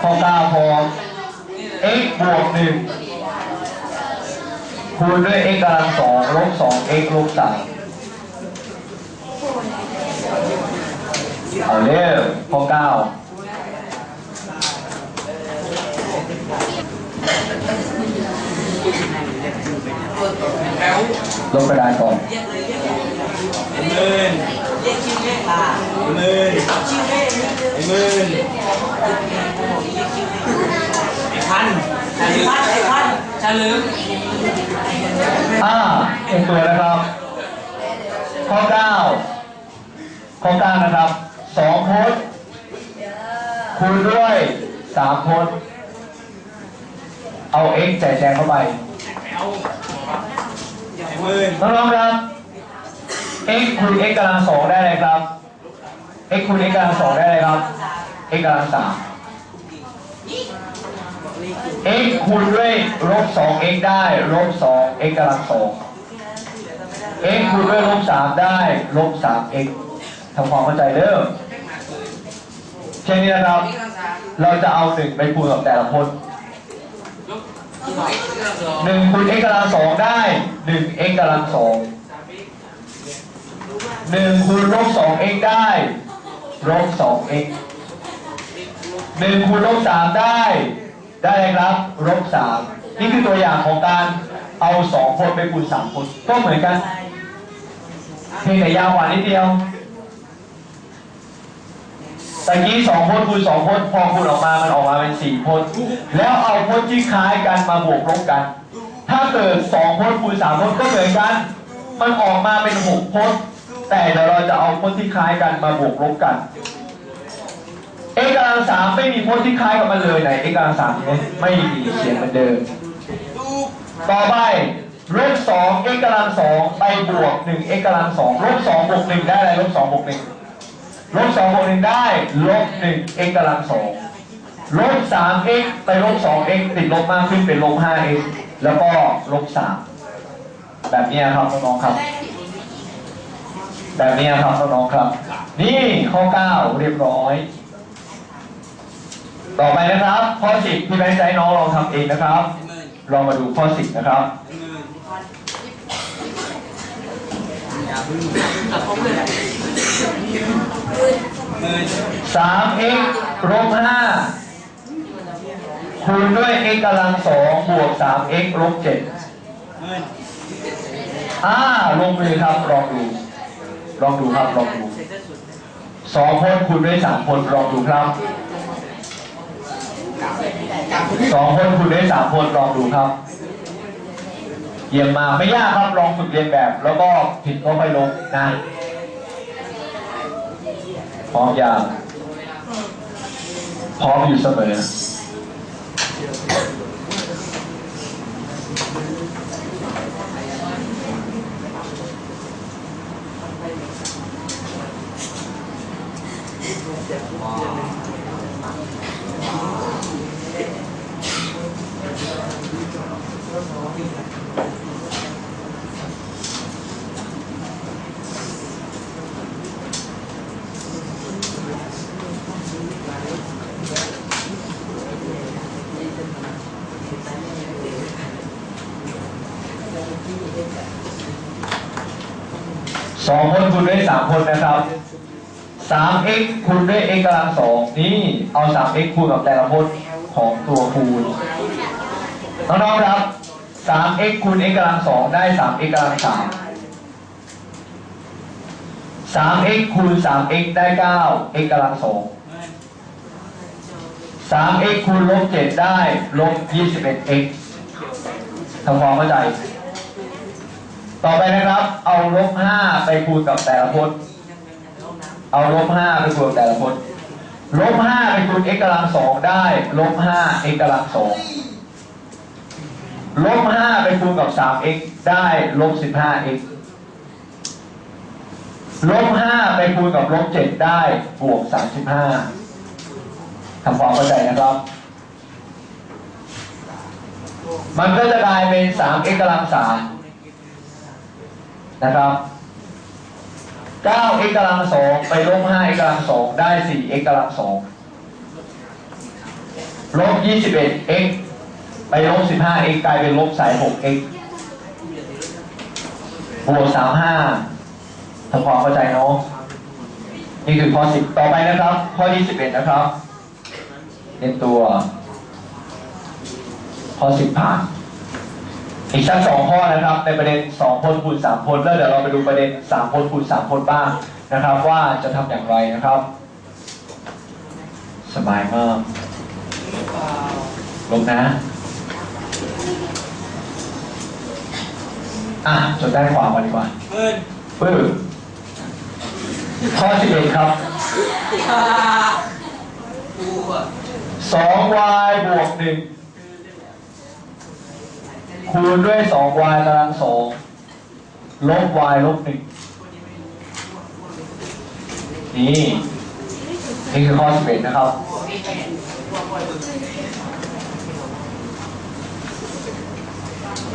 ข้อเก้าพอ x บวกหนึ่งคูณด้วย x กำลังสองลบสอง x ลบสามเอาเร็วข้อเก้าลบกระดานก่อนหมื่น เรียกชื่อแม่ค่ะหมื่นชื่อแม่ไอ้หมื่นไอ้พันไอ้พันไอ้พันชาลืมอ่าเอ็นตัวนะครับข้อเก้าข้อเก้านะครับสองพจน์คูณด้วยสามพจน์เอา x ใส่แทนเข้าไปหมื่นน้องๆครับ x คูณ x กำลังสองได้เลยครับ x คูณ x กำลังสองได้เลยครับ x กำลังสาม x คูณด้วยลบสอง x ได้ลบสอง x กำลังสอง x คูณด้วยลบสามได้ลบสาม x ทำความเข้าใจเด้อเช่นนี้นะครับ เราจะเอาหนึ่งไปคูณกับแต่ละพจน์หนึ่งคูณ x กำลังสองได้หนึ่ง x กำลังสอง หนึ่งคูณลบสอง x ได้ลบสอง x หนึ่งคูณลบสามได้ ได้เลยครับลบสามนี่คือตัวอย่างของการเอาสองคนไปคูณสามคนก็เหมือนกันเพียงแต่ยาวกว่านิดเดียวตะกี้สองพจน์คูณสองพจน์พอคูณออกมามันออกมาเป็นสี่พจน์แล้วเอาพจน์ที่คล้ายกันมาบวกลบกัน ถ้าเกิดสองพจน์คูณสามพจน์ก็เหมือนกัน มันออกมาเป็นหกพจน์ แต่เดี๋ยวเราจะเอาพจน์ที่คล้ายกันมาบวกลบกันเอกกำลังสามไม่มีพจน์ที่คล้ายกับมันเลยไหนเอกกำลังสามมีไหมไม่มีเขียนเหมือนเดิม ต่อไปลบสองเอกกำลังสองไปบวกหนึ่งเอกกำลังสองลบสองบวกหนึ่งได้อะไรลบสองบวกหนึ่งลบสองบวกหนึ่งได้ลบหนึ่งเอกกำลังสองลบสามเอกไปลบสองเอกติดลบมากขึ้นเป็นลบห้าเอกแล้วก็ลบสามแบบนี้ครับน้องๆครับ แบบนี้ครับน้องๆครับ นี่ข้อเก้าเรียบร้อย ต่อไปนะครับ ข้อสิบพี่แบงค์ใจน้องลองทำเองนะครับลองมาดูข้อสิบนะครับสามเอ็กลบห้าคูณด้วย x กำลังสองบวกสาม x ลบเจ็ดหมื่นอ่าลงมือครับลองดู ลองดูครับลองดูสองพจน์คูณด้วยสามพจน์ลองดูครับสองพจน์คูณด้วยสามพจน์ลองดูครับเยี่ยมมากไม่ยากครับลองฝึกเรียนแบบ แล้วก็ผิดก็ไม่ลงนะพร้อมอย่างพร้อมอยู่เสมอ สองคนคูณด้วยสามคนนะครับสาม x คูณด้วย x กำลังสองนี่เอาสาม x คูณกับแต่ละพจน์ของตัวคูณน้องๆครับ สาม x คูณ x กำลังสองได้สาม x กำลังสามสาม x คูณสาม x ได้เก้า x กำลังสองสาม x คูณลบเจ็ดได้ลบยี่สิบเอ็ด x ทำความเข้าใจ ต่อไปนะครับ เอาลบห้าไปคูณกับแต่ละพจน์ เอาลบห้าไปคูณกับแต่ละพจน์ ลบห้าไปคูณ x กำลังสองได้ลบห้า x กำลังสอง ลบห้าไปคูณกับสามเอ็กได้ลบสิบห้าเอ็กลบห้าไปคูณกับลบเจ็ดได้บวกสามสิบห้าทำความเข้าใจนะครับ มันก็จะกลายเป็นสาม x กกำลังสามนะครับ9 x กกำลังสองไปลบ5 x กกำลังสองได้4 x กกำลังสองลบ 21x ไปลบ 15x กลายเป็นลบสาย 6x บวก 35ทำความเข้าใจเนาะนี่คือข้อ 10 ต่อไปนะครับ ข้อ21นะครับเรียนตัว ข้อ 10 ผ่าน อีกสักสองข้อนะครับ ในประเด็น2พจน์คูณ3พจน์แล้วเดี๋ยวเราไปดูประเด็น3พจน์คูณ3พจน์บ้างนะครับ ว่าจะทำอย่างไรนะครับ สบายมากลงนะ อะจดได้ความกันดีกว่าหมื่นปึ๊บข้อ11ครับกูอะ 2y บวก1คูณด้วย 2y ตาราง2ลบ y ลบ1นี่นี่คือข้อ11นะครับ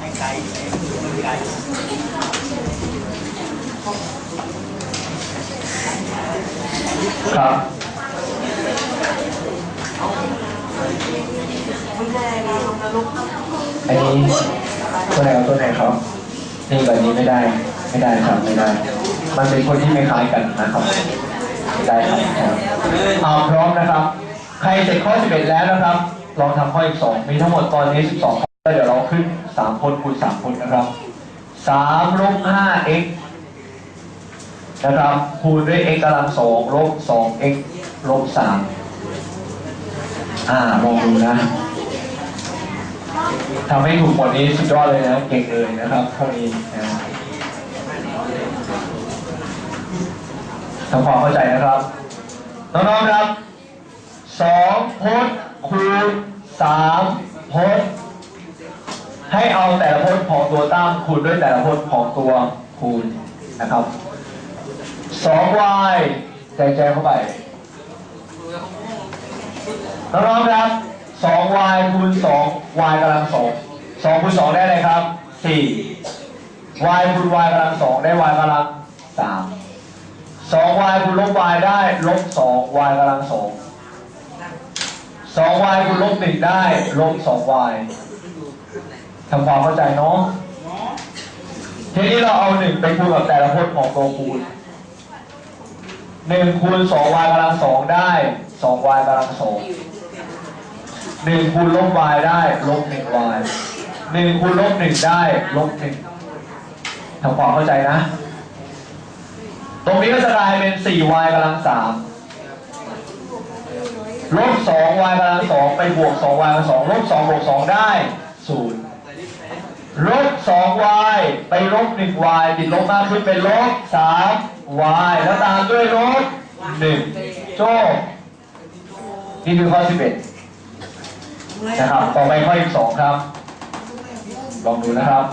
ไม่คุยเป็นปีที่มาเลยเป็นลูกลยคืออันนี้ทำอะไกลครับอันนี้ตัวไหนกับตัวไหนครับนี่แบบนี้ไม่ได้ ไม่ได้ครับไม่ได้ มันเป็นคนที่ไม่คล้ายกันนะครับ ได้ครับเอาพร้อมนะครับ ใครเสร็จข้อ 11 แล้วนะครับ ลองทำข้ออีก2มีทั้งหมดตอนนี้ 12 ข้อแล้วเดี๋ยวเราขึ้น 3คนคูณ3คนนะครับ3ลบ 5x นะครับคูณด้วย x กำลัง2ลบ 2x ลบ3อ่าลองดูนะทำให้ถูกหมดนี้สุดยอดเลยนะเก่งเลยนะครับพวกนี้นะทำความเข้าใจนะครับน้องๆครับสองพจน์คูณสามพจน์ ให้เอาแต่ละพจน์ของตัวตั้งคูณด้วยแต่ละพจน์ของตัวคูณนะครับสอง y ใจแจเข้าไปน้องๆครับสอง y คูณสอง y กำลังสองสองคูณสองได้เลยครับสี่ y คูณ y กำลังสองได้ y กำลังสามสอง y คูณลบ y ได้ ลบสอง y กำลังสองสอง y คูณลบหนึ่งได้ ลบสอง y ทำความเข้าใจเนาะทีนี้เราเอาหนึ่งไปคูณกับแต่ละพจน์ของตัวคูณหนึ่งคูณสอง y กำลังสองได้สอง y กำลังสองหนึ่งคูณลบ y ได้ลบหนึ่ง y หนึ่งคูณลบหนึ่งได้ลบหนึ่งทำความเข้าใจนะ ตรงนี้ก็จะกลายเป็น 4y กำลัง3ลบ 2y กำลัง2ไปบวก 2y กำลัง2ลบ2บวก2ได้0 ลบ 2y ไปลบ 1y ติดลบมากขึ้นเป็นลบ 3y แล้วตามด้วยลบ1โจ้นี่คือข้อ11นะครับต่อไปข้ออีก2ครับ ลองดูนะครับ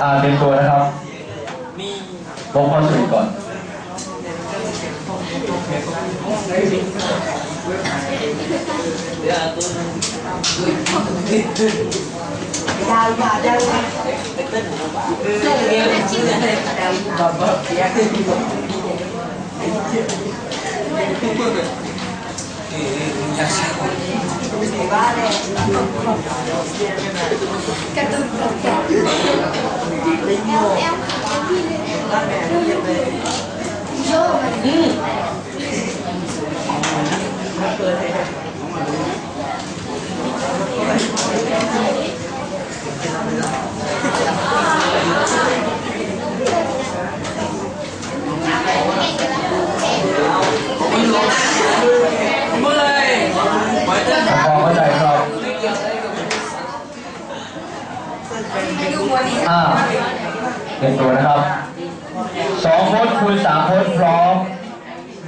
อ่าเตรียมตัวนะครับลงข้อสรุปก่อน เดี๋ยวตัวนึงยาวยาวยาวเออเรียนชื่ออะไม่เสียคืออยากใช้บ้าเลยกระตุ้นกระแกลิ้นโง่บ้าแม่เรียนเลยโย่มันเกิดอะไรเมื่อยไว้เต้นทำความเข้าใจครับตัวนะครับสองพจน์คูณสามพจน์พร้อม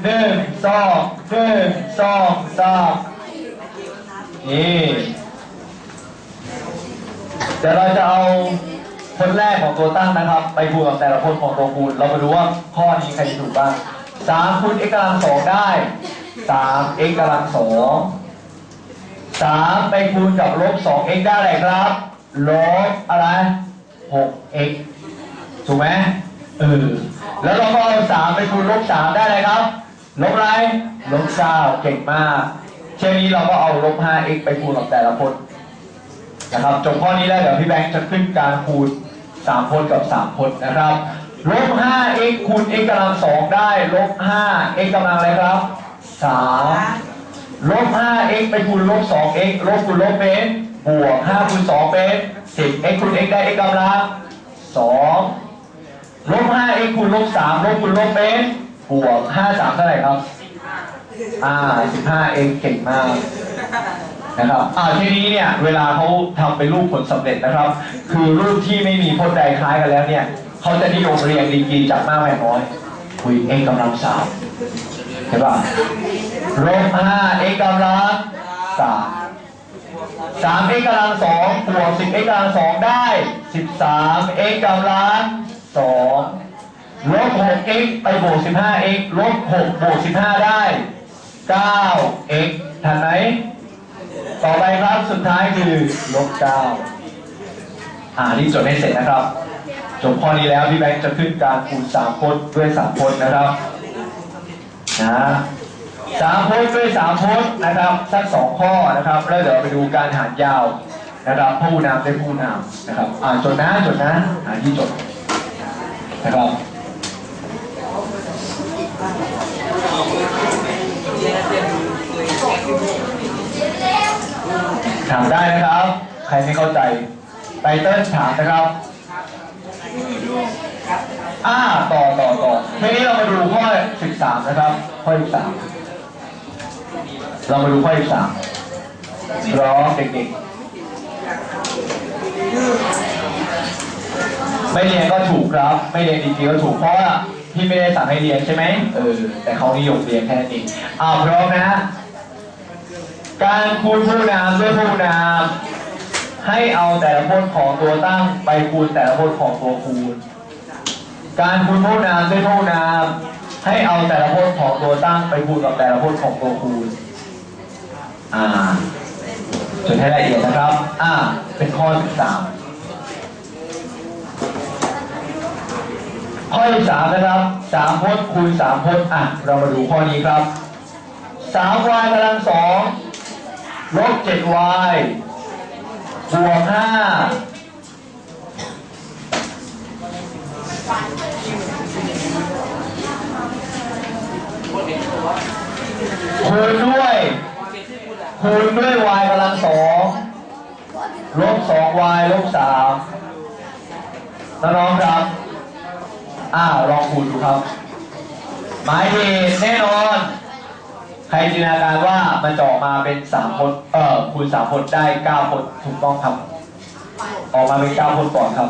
หนึ่งสองหนึ่งสองสามนี่เดี๋ยวเราจะเอาคนแรกของตัวตั้งนะครับ ไปคูณกับแต่ละคนของตัวคูณเรามาดูว่าข้อนี้ใครถูกบ้างสามคูณ x กำลังสองได้สาม x กำลังสองสามไปคูณกับลบสอง x ได้อะไรครับลบอะไรหก x ถูกไหมเออแล้วเราก็เอาสามไปคูณลบสามได้อะไรครับ ลบอะไรลบเก้าเก่งมากเช่นนี้เราก็เอาลบ 5x ไปคูณกับแต่ละพจน์นะครับจบข้อนี้แล้วเดี๋ยวพี่แบงค์จะขึ้นการคูณ3พจน์กับ 3พจน์นะครับลบ 5x คูณ x กำลัง2ได้ลบ 5x กำลังอะไรครับ 3 ลบ 5x ไปคูณลบ 2x ลบคูณลบเป็นบวก 5 คูณ 2 เป็น 10x คูณ x ได้ x กำลัง2ลบ 5x คูณลบ 3 ลบคูณลบเป็น บวก5 3เท่าไหร่ครับอ่า15เองเก่งมากนะครับอ่าทีนี้เนี่ยเวลาเขาทำเป็นรูปผลสำเร็จนะครับ คือรูปที่ไม่มีพจน์ใดคล้ายกันแล้วเนี่ยเขาจะนิยมเรียงดีกรีจากมากไปน้อยคุยเอกกำลังสามเห็นป่ะลบห้าเอกกำลังสามสามเอกกำลังสองบวกสิบเอกกำลังสองได้สิบสามเอกกำลังสอง ลบหกเอกไปบวกสิบห้าเอกลบหกบวกสิบห้าได้เก้าเอกทันไหม ต่อไปครับสุดท้ายคือลบเก้าอ่านี่จดให้เสร็จนะครับ จบข้อนี้แล้วพี่แบงค์จะขึ้นการคูณสามพจน์ด้วยสามพจน์นะครับ นะสามพจน์ด้วยสามพจน์นะครับสักสองข้อนะครับ แล้วเดี๋ยวไปดูการหารยาวนะครับผู้นำด้ผู้นำนะครับ อ่าจดนะจดนะหาที่จดนะครับ ถามได้นะครับ ใครไม่เข้าใจ ไตเติ้ลถามนะครับอ่าต่อต่อต่อทีนี้เรามาดูข้อ 13 นะครับ ข้อ 13 เรามาดูข้อ 13 ร้องเด็กๆ ไม่เรียนก็ถูกครับ ไม่เรียนดีๆก็ถูกเพราะว่า พี่ไม่ได้สั่งให้เรียนใช่ไหมเออ แต่เขานิยมเรียนแค่นั้นเองอ่าพร้อมนะ การคูณผู้นามด้วยผู้นามให้เอาแต่ละพจน์ของตัวตั้งไปคูณแต่ละพจน์ของตัวคูณ การคูณผู้นามด้วยผู้นามให้เอาแต่ละพจน์ของตัวตั้งไปคูณกับแต่ละพจน์ของตัวคูณ อ่าจดให้ละเอียดนะครับ อ่า เป็นข้อ13 ข้อที่สามนะครับสามพจน์คูณสามพจน์อะเรามาดูข้อนี้ครับสาม y กำลังสองลบเจ็ด y บวกห้าคูณด้วยคูณด้วย y กำลังสองลบสอง y ลบสามน้องๆครับ อ่าวลองคูณดูครับ หมายเหตุแน่นอน ใครจินตนาการว่ามันจะออกมาเป็นสามพจน์เอ่อคูณสามพจน์ได้เก้าพจน์ถูกต้องครับ ออกมาเป็นเก้าพจน์ก่อนครับ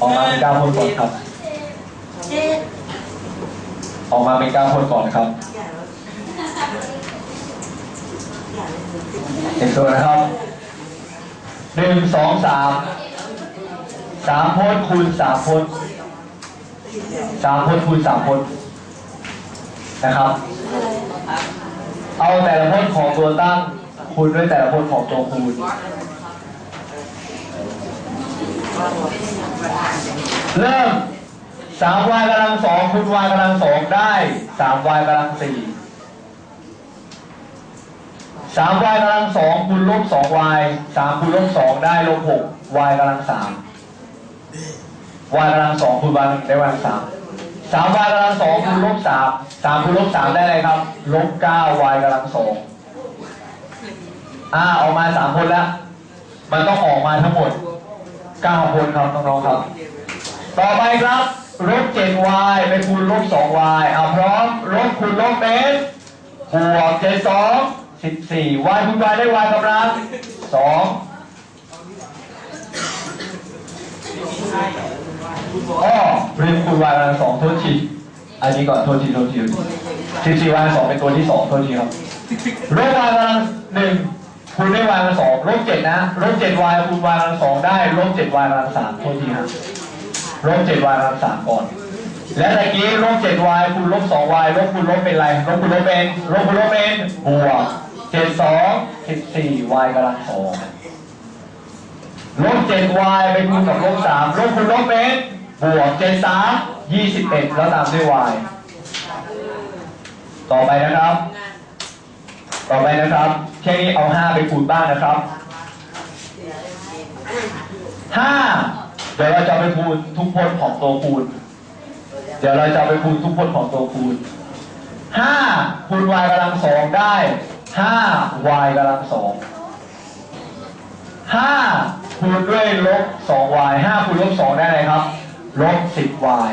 ออกมาเป็นเก้าพจน์ก่อนครับ ออกมาเป็นเก้าพจน์ก่อนครับเห็นตัวนะครับหนึ่งสองสาม สามพจน์คูณสามพจน์สามพจน์คูณสามพจน์นะครับ เอาแต่ละพจน์ของตัวตั้งคูณด้วยแต่ละพจน์ของตัวคูณ เริ่มสาม y กำลังสองคูณ y กำลังสองได้สาม y กำลังสี่สาม y กำลังสองคูณลบสอง y สามคูณลบสองได้ลบหก y กำลังสาม y กำลังสองคูณ y ได้ y กำลังสามสาม y กำลังสองคูณลบสามสามคูณลบสามได้อะไรครับลบเก้า y กำลังสองอ่าออกมาสามคนแล้วมันต้องออกมาทั้งหมดเก้าคนครับน้องๆครับ ต่อไปครับลบ 7y ไปคูณลบ 2y เอาพร้อมลบคูณลบเป็นบวก72 14 y คูณ y ได้ y กำลัง2อ๋ อเรียนคูณ y กำลังโทษทีอันนี้ก่อนโทษทีโทษที14 y 2เป็นตัวที่2โทษทีครับลบ y กำลังหนึ่งคูณด้วย y กำลังสองลบเจ็ดนะลบเจ็ด y คูณ y กำลังสองได้ลบเจ็ด y กำลังสามโทษทีครับลบเจ็ด y กำลังสามก่อน และตะกี้ลบเจ็ด y คูณลบสอง y ลบคูณลบเป็นไรลบคูณลบเป็นลบคูณลบเป็นบวกเจ็ดสองสิบสี่ y กำลังสอง ลบเจ็ด y ไปคูณกับลบสามลบคูณลบเป็นบวกเจ็ดสามยี่สิบเอ็ดแล้วตามด้วย y ต่อไปนะครับ ต่อไปนะครับแค่นี้เอาห้าไปคูณบ้างนะครับห้าเดี๋ยวเราจะไปคูณทุกพจน์ของตัวคูณ เดี๋ยวเราจะไปคูณทุกพจน์ของตัวคูณห้าคูณ y กำลังสองได้ห้า y กำลังสองห้า คูณด้วยลบสอง y ห้าคูณลบสองได้อะไรครับ ลบสิบ y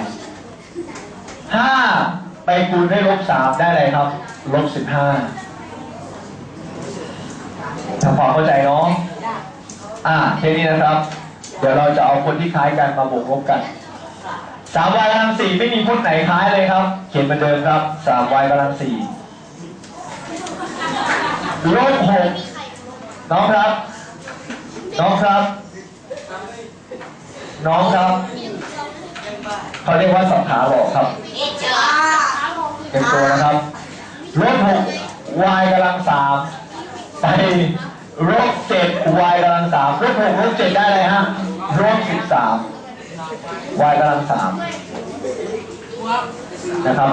ห้าไปคูณด้วยลบสามได้อะไรครับ ลบสิบห้าทำความเข้าใจเนาะอ่าแค่นี้นะครับ เดี๋ยวเราจะเอาคนที่คล้ายกันมาบวกลบกันสาม y กำลังสี่ไม่มีพจน์ไหนคล้ายเลยครับ เขียนเหมือนเดิมครับสาม y กำลังสี่ลบหกน้องครับ น้องครับ น้องครับ เขาเรียกว่าสับขาหลอกครับเป็นตัวนะครับลบหก y กำลังสามไปลบเจ็ด y กำลังสามลบหกลบเจ็ดได้เลยฮะลบสิบสาม y กำลังสามนะครับ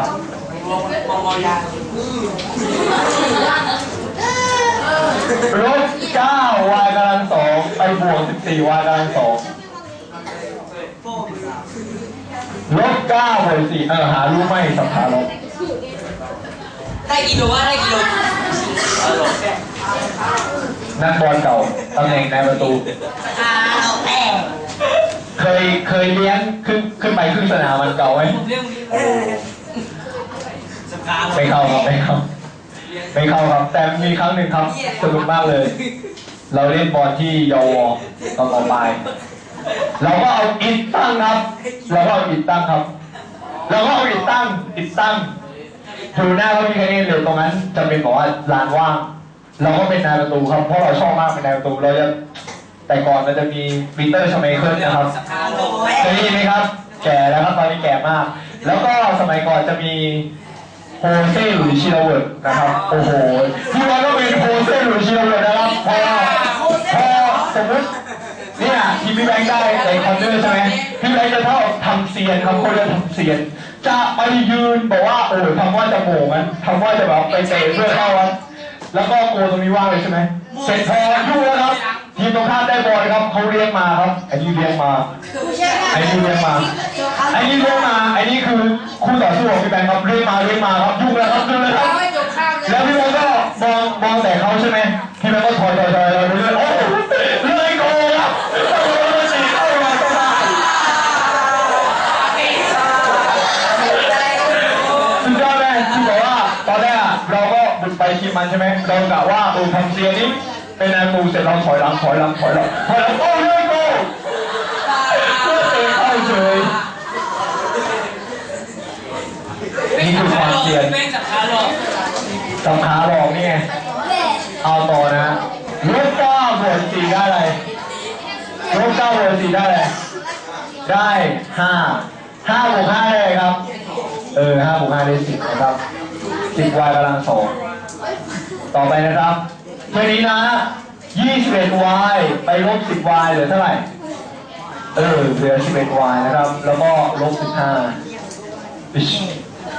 ลบเก้า y กำลังสองไปบวกสิบสี่ y กำลังสองลบเก้าบวกสี่เออหารู้ไหมสับขาหลอกได้กิโลว่าได้กิโลนักบอลเก่าตำแหน่งในประตูอ่าเราแต่เคยเคยเลี้ยงขึ้นขึ้นไปขึ้นสนามมันเก่าไหมเรื่องนี้สกาไม่เข้าครับไม่เข้า ไม่เข้าครับ แต่มีครั้งหนึ่งครับสนุกมากเลย เราเล่นบอลที่เยาวตอนต่อไปเราก็เอาอิฐตั้งครับ เราก็เอาอิฐตั้งครับ เราก็เอาอิฐตั้งอิฐตั้งดูหน้าเขามีใครเล่นเร็วตรงนั้นจะเป็นบอกว่าลานว่าง เราก็เป็นนายประตูครับเพราะเราชอบมากเป็นนายประตูเราจะแต่ก่อนมันจะมีปีเตอร์ชเมเคิลนะครับสกาโลเคยได้ยินไหมครับ แก่แล้วครับตอนนี้แก่มาก แล้วก็สมัยก่อนจะมี โฮเซ่หลุยชิลเวิร์ดนะครับ โอ้โหพี่ว่าก็เป็นโฮเซ่หลุยชิลเวิร์ดนะครับพอพอสมมติเนี่ยที่พี่แบงค์ได้ในคอนเนอร์ใช่ไหมพี่แบงค์จะเท่าทำเซียนครับเขาจะทำเซียน จะไปยืนบอกว่าโอ้ยทำว่าจะโหม่งนทำว่าจะแบบไปเตะเพื่อเข้าวัดแล้วก็โกตรงนี้ว่างเลยใช่ไหมเสร็จพอยุ่งแล้วครับ ทีมตรงข้ามได้บอลครับเขาเลี้ยงมาครับไอ้นี่เลี้ยงมาไอ้นี่เลี้ยงมาไอ้นี่เลี้ยงมาไอ้นี่คือคู่ต่อสู้ของพี่แบงค์ครับเลี้ยงมาเลี้ยงมาครับยุ่งแล้วครับยุ่งแล้วครับแล้วพี่แบงค์ก็มองมองแต่เขาใช่ไหมพี่แบงค์ก็ถอยถอยถอยเราเรื่อยโอ้เลยโกงครับโอ้โหมันสีเข้ามาก็ได้สุดยอดเลยที่บอกว่าตอนแรกเราก็บุกไปทีมมันใช่ไหมเรากะว่าเออทำเซียนี่ เป็นนายปูเสร็จเราถอยหลังถอยหลังถอยหลังถอยหลังโอ้ยโกงเลื่อเตะเข้าเฉยนี่คือความเซียนเป็นสกาโลสำขาหลอกนี่ไงเอาต่อนะลบเก้าบวกสี่ได้อะไรลบเก้าบวกสี่ได้อะไรได้ห้าห้าบวกห้าได้อะไครับ เออห้าบวกห้าได้สิบนะครับสิบวายกำลังสองต่อไปนะครับ เท่านี้นะยี่สิบเอ็ดวายไปลบสิบวายเหลือเท่าไหร่ เออ เหลือสิบเอ็ดวายนะครับ แล้วก็ลบสิบห้า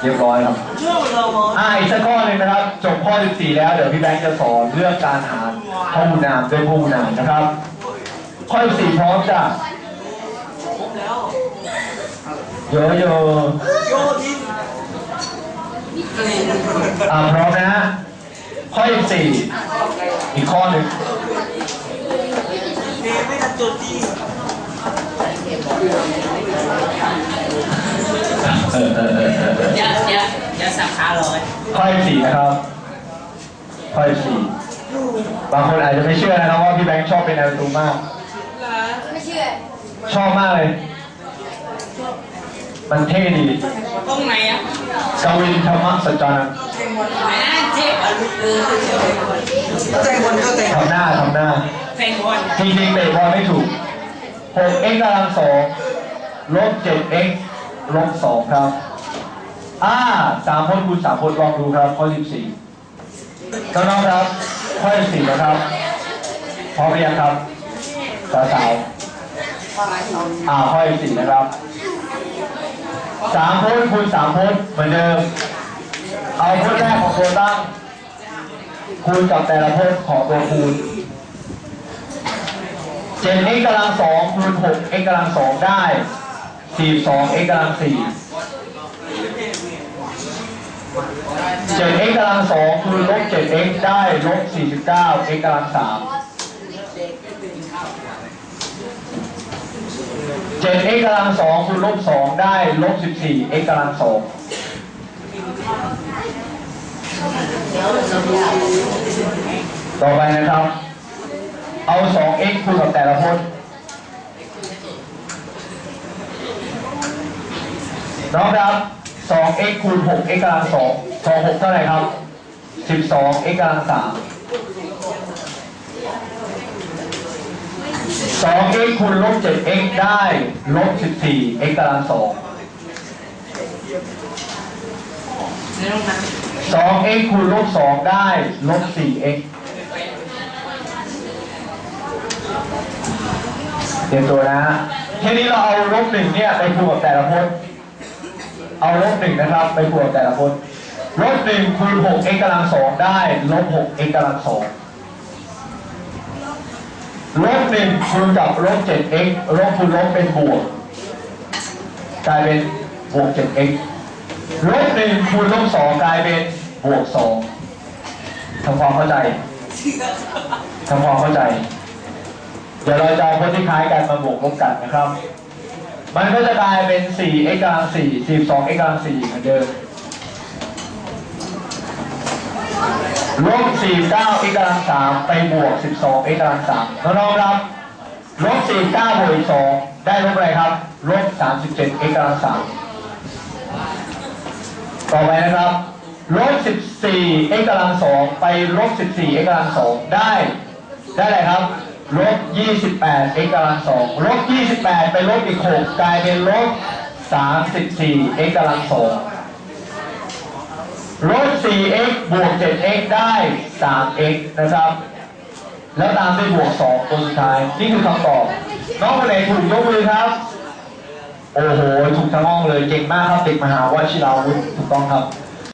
เรียบร้อยครับเรื่องเรามองอ่าอีกสักข้อหนึ่งนะครับ จบข้อ 14 แล้ว เดี๋ยวพี่แบงค์จะสอนเรื่องการหารพหูนามด้วยพหูนามนะครับ ข้อ 14 พร้อมจ้ะแล้วโยโยโยทินอ่าพร้อมนะฮะ ข้อ14อีกข้อหนึ่งเมย์ไม่ทันจดทีเออเออเออเออเอออย่าอย่าอย่าสกาโลข้อ14นะครับข้อ14บางคนอาจจะไม่เชื่อนะครับว่าพี่แบงค์ชอบเป็นแนวตูมาก ไม่เชื่อ ชอบมากเลย มันเท่ดีตรงไหนอะกวินธรรมสัจจานันท์ไหนนั่นเจ็บอะไรก็แต่งคนก็แต่งทำหน้าทำหน้าแฟนบอลจริงๆเตะบอลไม่ถูก 6x กำลังสองลบ 7x ลบ 2 ครับ อ่าสามพจน์คูณสามพจน์ลองดูครับ ข้อ 14น้องๆครับ ข้อ 14นะครับ พร้อมหรือยังครับสาวสาวๆอ่าข้อ 14 นะครับ สามพจน์คูณสามพจน์เหมือนเดิม เอาพจน์แรกของตัวตั้ง คูณกับแต่ละพจน์ของตัวคูณเจ็ด x กำลังสองคูณหก x กำลังสองได้สี่สอง x กำลังสี่เจ็ด x กำลังสองคูณลบเจ็ด x ได้ลบสี่สิบเก้า x กำลังสาม เจ็ด x กำลังสองคูณลบสองได้ลบสิบสี่ x กำลังสองต่อไปนะครับ เอา 2x คูณกับแต่ละพจน์น้องครับ 2x คูณ 6x กำลัง2 2 6เท่าไหร่ครับ 12x กำลัง3 2x คูณลบ 7x ได้ลบ 14x กำลัง2ในโรงน้ 2x คูณลบ 2 ได้ลบ 4x เตรียมตัวนะฮะทีนี้เราเอาลบหนึ่งเนี่ยไปคูณกับแต่ละพจน์เอาลบหนึ่งนะครับ ไปคูณกับแต่ละพจน์ลบหนึ่งคูณ 6x กำลังสองได้ลบ 6x กำลังสอง ลบหนึ่งคูณกับลบ 7x ลบคูณลบเป็นบวกกลายเป็นบวก 7x ลบหนึ่งคูณลบสองกลายเป็นบวกสองทำความเข้าใจทำความเข้าใจ เดี๋ยวเราจะเอาพจน์ที่คล้ายกันมาบวกลบกันนะครับ มันก็จะกลายเป็น 4x กำลัง4 12x กำลัง4เหมือนเดิม ลบ 49x กำลัง3ไปบวก 12x กำลัง3น้องๆครับลบ49บวก2ได้ลบอะไรครับลบ 37x กำลัง3ต่อไปนะครับลบ 14x กำลัง2ไปลบ 14x กำลัง2ได้ ได้อะไรครับลบ 28x กำลัง2ลบ28 ไปลบอีก 6 กลายเป็นลบ 34x กำลัง2 ลบ 4x บวก 7x ได้ 3x นะครับ แล้วตามด้วยบวก 2 ตัวสุดท้าย นี่คือคำตอบ น้องคนไหนถูกยกมือครับ โอ้โห ถูกทั้งห้องเลย เก่งมากครับ เด็กมหาวชิราวุธถูกต้องครับ